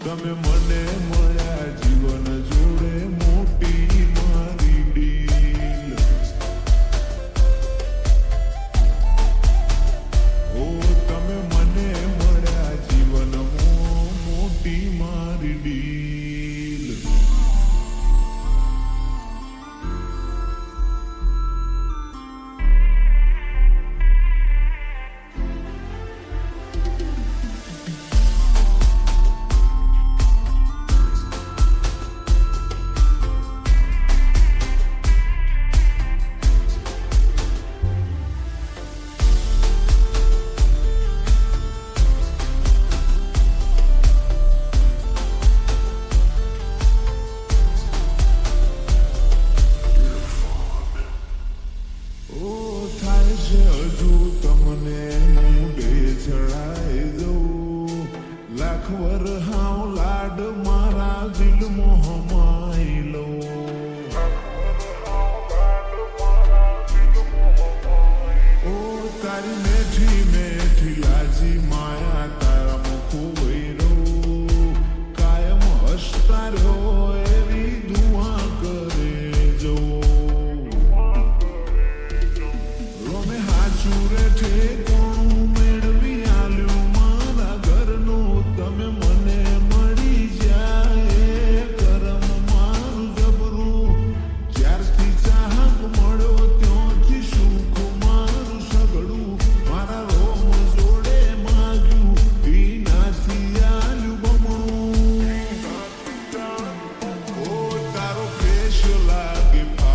તમે મને મળ્યા જીવન જોડે મોટી હજુ તમને હું બે ચડાઈ દઉં. લાખ વર હાવ till I get